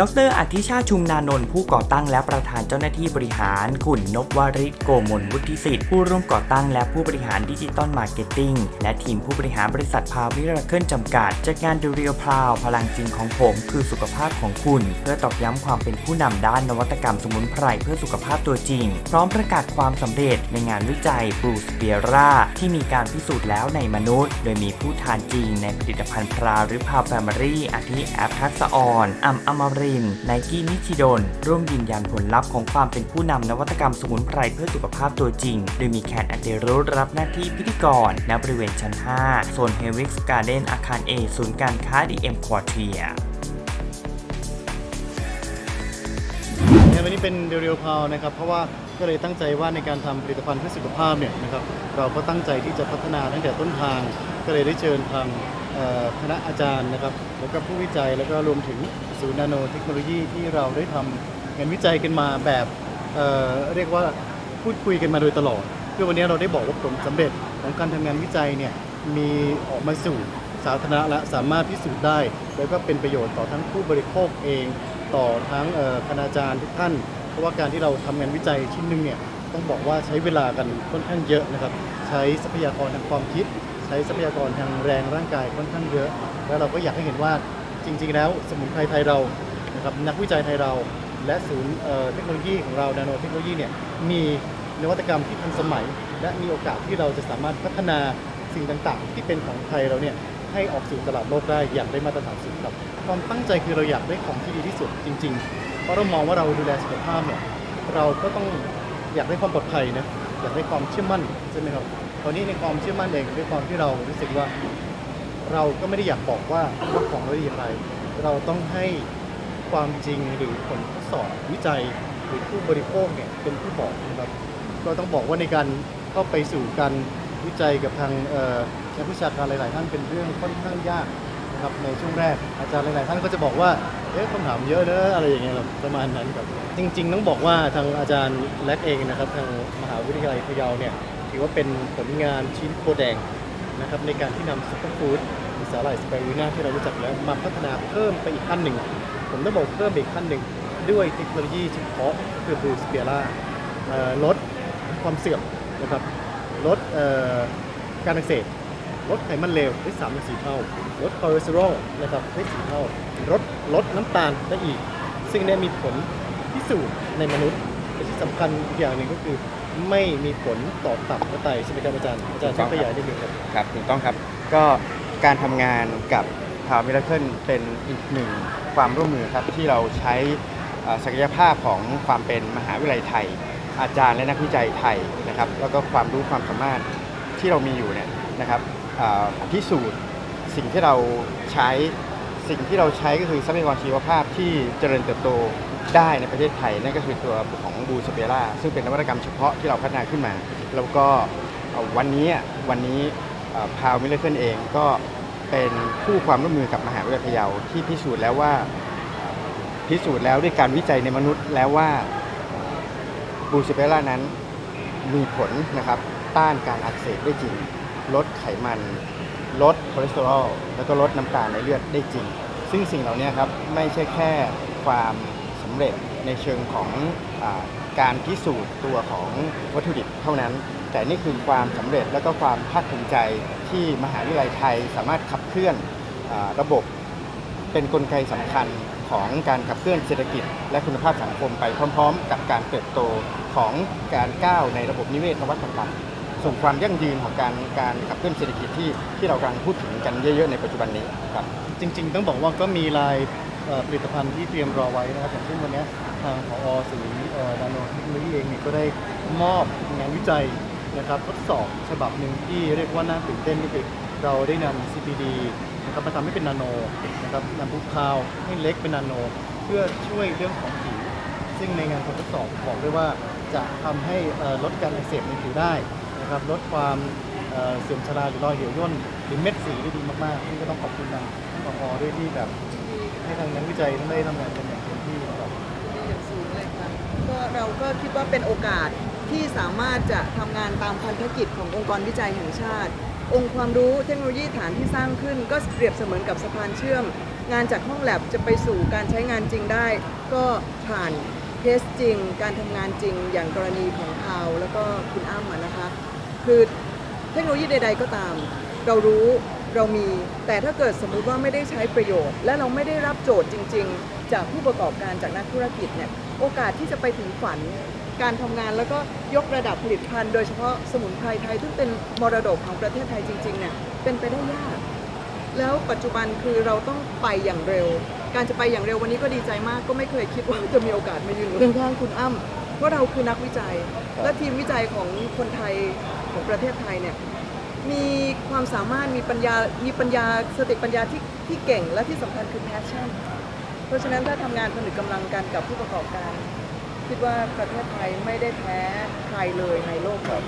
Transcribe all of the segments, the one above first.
ดรอธิชาชุมนานนท์ผู้ก่อตั้งและประธานเจ้าหน้าที่บริหาร คุณนพวริศโกมลวุฒิสิทธิ์ผู้ร่วมก่อตั้งและผู้บริหารดิจิตอลมาร์เก็ตติ้งและทีมผู้บริหารบริษัทพาวิราเคิลจำกัดจากงาน The Real p r o u พลังจริงของผม คือสุขภาพของคุณ เพื่อตอกย้ำความเป็นผู้นำด้านนวัตกรรมสมุนไพรเพื่อสุขภาพตัวจริง พร้อมประกาศความสำเร็จในงานวิจัยบรูสเปียร่าที่มีการพิสูจน์แล้วในมนุษย์ โดยมีผู้ทานจริงในผลิตภัณฑ์พราหรือพาวแฟมิลี่อาทิแอปทักษออนอัมอมรินไนกี้นิชิโดน ร่วมยืนยันผลลัพธ์ของความเป็นผู้นำนวัตกรรมสมุนไพรเพื่อสุขภาพตัวจริง โดยมีแคนอันเดรุรับหน้าที่พิธีกรณบริเวณชั้น 5 โซนเฮวิกส์การ์เดนอาคาร A ศูนย์การค้าดีเอ็มควอเทียในวันนี้เป็นเรียวพาวนะครับ เพราะว่าก็เลยตั้งใจว่าในการทำผลิตภัณฑ์เพื่อสุขภาพเนี่ยนะครับเราก็ตั้งใจที่จะพัฒนาตั้งแต่ต้นทางก็เลยได้เชิญทาง คณะอาจารย์นะครับแล้วก็ผู้วิจัยแล้วก็รวมถึงศูนย์นาโนเทคโนโลยีที่เราได้ทำงานวิจัยกันมาแบบเเรียกว่าพูดคุยกันมาโดยตลอดเพื่อวันนี้เราได้บอกว่าผลสำเร็จของการทำงานวิจัยเนี่ยมีออกมาสู่สาธารณะและสามารถพิสูจน์ได้ แล้วก็เป็นประโยชน์ต่อทั้งผู้บริโภคเอง ต่อทั้งเอ่อคณาจารย์ทุกท่าน เพราะว่าการที่เราทำงานวิจัยชิ้นหนึ่งเนี่ยต้องบอกว่าใช้เวลากันค่อนข้างเยอะนะครับ ใช้ทรัพยากรทางความคิด ใช้ทรัพยากรทางแรงร่างกายค่อนข้างเยอะ แล้วเราก็อยากให้เห็นว่าจริง ๆ แล้วสมุนไพรไทยเรานะครับนักวิจัยไทยเรา และศูนย์เอ่อเทคโนโลยีของเรานาโนเทคโนโลยีเนี่ยมีนวัตกรรมที่ทันสมัย และมีโอกาสที่เราจะสามารถพัฒนาสิ่งต่างๆ ที่เป็นของไทยเราเนี่ยให้ออกสู่ตลาดโลกได้อย่างได้มาตรฐานสูงครับความตั้งใจคือเราอยากได้ของที่ดีที่สุดจริง ๆ เพราะเรามองว่าเราดูแลสุขภาพเนี่ยเราก็ต้องอยากได้ความปลอดภัยนะ อยากได้ความเชื่อมั่นใช่ไหมครับตอนนี้ในความเชื่อมั่นเองด้วยความที่เรารู้สึกว่า เราก็ไม่ได้อยากบอกว่าว่าของเราดีอย่างไร เราต้องให้ความจริงหรือผลทดสอบวิจัยหรือผู้บริโภคเนี่ยเป็นผู้บอกนะครับก็ต้องบอกว่าในการเข้าไปสู่การวิจัยกับทางเอ่อนักวิชาการหลาย ๆ ท่านเป็นเรื่องค่อนข้างยาก ครับในช่วงแรกอาจารย์หลายๆท่านก็จะบอกว่าเอ๊ะคำถามเยอะเนอะอะไรอย่างเงี้ยครับประมาณนั้นครับจริง ๆ ต้องบอกว่าทางอาจารย์แลกเองนะครับทางมหาวิทยาลัยพะเยาเนี่ยถือว่าเป็นผลงานชิ้นโคแดงนะครับในการที่นำซุปเปอร์ฟู้ดหรือสาหร่ายสไปรูน่าที่เรารู้จักแล้วมาพัฒนาเพิ่มไปอีกขั้นหนึ่ง ผมต้องบอกเพิ่มอีกขั้นหนึ่ง ด้วยเทคโนโลยีเฉพาะคือบลูสเปียร่าลดความเสื่อมนะครับลดการอักเสบ ลดไขมันเลวได้3ามถึงสี่เท่า ลดคอเลสเตอรอลนะครับได้สี่เท่า ลดลดน้ำตาลได้อีก ซึ่งได้มีผลพิสูจน์ในมนุษย์และที่สำคัญอีกอย่างหนึ่งก็คือไม่มีผลต่อตับและไตใช่ไหมครับอาจารย์อาจารย์ช่วยขยายนิดนึงครับครับถูกต้องครับก็การทำงานกับพาวมิราเคิลเป็นอีกหนึ่งความร่วมมือครับที่เราใช้ศักยภาพของความเป็นมหาวิทยาลัยไทย อาจารย์และนักวิจัยไทยนะครับ แล้วก็ความรู้ความสามารถที่เรามีอยู่เนี่ยนะครับ พิสูจน์สิ่งที่เราใช้สิ่งที่เราใช้ก็คือทรัพยากรชีวภาพที่เจริญเติบโตได้ในประเทศไทย นั่นก็คือตัวของบูสเปร่าซึ่งเป็นนวัตกรรมเฉพาะที่เราพัฒนาขึ้นมา แล้วก็วันนี้วันนี้พาวมิเลเคิลเองก็เป็นผู้ความร่วมมือกับมหาวิทยาลัยพะเยาที่พิสูจน์แล้วว่าพิสูจน์แล้วด้วยการวิจัยในมนุษย์แล้วว่าบูซิเปล่านั้นมีผลนะครับต้านการอักเสบได้จริง ลดไขมัน ลดคอเลสเตอรอลแล้วก็ลดน้ำตาลในเลือดได้จริง ซึ่งสิ่งเหล่านี้ครับไม่ใช่แค่ความสำเร็จในเชิงของอการพิสูจน์ตัวของวัตถุดิบเท่านั้น แต่นี่คือความสำเร็จและก็ความภาคภูมิใจที่มหาวิทยาลัยไทยสามารถขับเคลื่อนอระบบเป็นนกลไกสำคัญของการขับเคลื่อนเศรษฐกิจ และคุณภาพสังคมไปพร้อม ๆ กับการเติบโตของการก้าวในระบบนิเวศนวัตกรรม ส่งความยั่งยืนของการการขับเคลื่อนเศรษฐกิจที่ที่เรากำลังพูดถึงกันเยอะๆในปัจจุบันนี้ครับจริง ๆ ต้องบอกว่าก็มีลายผลิตภัณฑ์ที่เตรียมรอไว้นะครับอย่างเช่นวันนี้ทางผอศูนย์นาโนเทคโนโลยีเองเนี่ยก็ได้มอบงานวิจัยนะครับทดสอบฉบับหนึ่งที่เรียกว่าน่าตื่นเต้นก็คือเราได้นำ CPD นะครับมาทำให้เป็นนาโนนะครับนำบุกคาวให้เล็กเป็นนาโน เพื่อช่วยเรื่องของผิวซึ่งในงานทดสอบบอกด้วยว่าจะทำให้ลดการอักเสบในผิวได้ นะครับลดความเสื่อมชราหรือรอยเหี่ยวย่นหรือเม็ดสีได้ดีมากๆซึ่งก็ต้องขอบคุณทางปอด้วยที่แบบให้ทางนักวิจัยทั้งได้ทำงานกันอย่างเต็มที่นะครับอย่างสูงเลยค่ะก็เราก็คิดว่าเป็นโอกาสที่สามารถจะทำงานตามพันธกิจขององค์กรวิจัยแห่งชาติ องค์ความรู้เทคโนโลยีฐานที่สร้างขึ้น ก็เปรียบเสมือนกับสะพานเชื่อม งานจากห้องแลบจะไปสู่การใช้งานจริงได้ ก็ผ่าน เทสจริง การทำงานจริงอย่างกรณีของพาวแล้วก็คุณอ้ำอะนะคะ คือเทคโนโลยีใด ๆ ก็ตาม เรารู้เรามี แต่ถ้าเกิดสมมุติว่าไม่ได้ใช้ประโยชน์ และเราไม่ได้รับโจทย์จริง ๆ จากผู้ประกอบการจากนักธุรกิจเนี่ยโอกาสที่จะไปถึงฝันการทำงานแล้วก็ยกระดับผลิตภัณฑ์โดยเฉพาะสมุนไพรไทยซึ่งเป็นมรดกของประเทศไทยจริงๆเนี่ยเป็นไปได้ยาก แล้วปัจจุบันคือเราต้องไปอย่างเร็ว การจะไปอย่างเร็ววันนี้ก็ดีใจมาก ก็ไม่เคยคิดว่าจะมีโอกาสมายืนอยู่ข้างๆคุณอ้ำเพราะเราคือนักวิจัย และทีมวิจัยของคนไทยของประเทศไทยเนี่ยมีความสามารถมีปัญญา มีปัญญาสติปัญญาที่ที่เก่งและที่สำคัญคือ passion เพราะฉะนั้นถ้าทำงานผนึกกำลังกันกับผู้ประกอบการ คิดว่าประเทศไทยไม่ได้แพ้ใครเลยในโลกนี้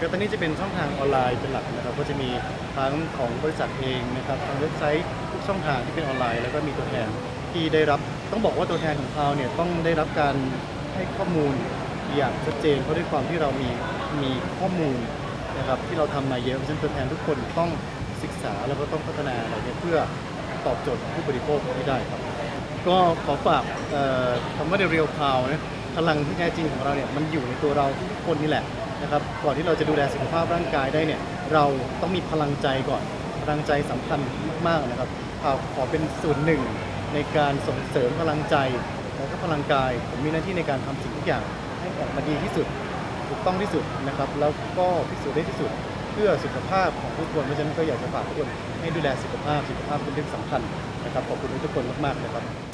ก็ตอนนี้จะเป็นช่องทางออนไลน์เป็นหลักนะครับ ก็จะมีทั้งของบริษัทเองนะครับทางเว็บไซต์ทุ กช่องทางที่เป็นออนไลน์ แล้วก็มีตัวแทนที่ได้รับต้องบอกว่าตัวแทนของเราเนี่ยต้องได้รับการให้ข้อมูลอย่างชัดเจนเพราะด้วยความที่เรามีมีข้อมูลนะครับที่เราทำมาเยอะเพราะฉะนั้นตัวแทนทุกคนต้องศึกษาแล้วก็ต้องพัฒนาอะไรเนี่ยเพื่อตอบโจทย์ผู้บริโภคที่ได้ครับ ก็ขอฝากคำว่า The Real Power นะพลังที่แท้จริงของเราเนี่ยมันอยู่ในตัวเราทุกคนนี่แหละนะครับก่อนที่เราจะดูแลสุขภาพร่างกายได้เนี่ยเราต้องมีพลังใจก่อน พลังใจสำคัญมากๆนะครับขอขอเป็นส่วนหนึ่งในการส่งเสริมพลังใจแล้วก็พลังกายผมมีหน้าที่ในการทำสิ่งทุกอย่างให้ออกมาดีที่สุดถูกต้องที่สุดนะครับ แล้วก็พิสูจน์ได้ที่สุดเพื่อสุขภาพของทุกคนเพราะฉะนั้นก็อยากจะฝากทุกคนให้ดูแลสุขภาพสุขภาพเป็นเรื่องสำคัญนะครับขอบคุณทุกคนมากๆนะครับ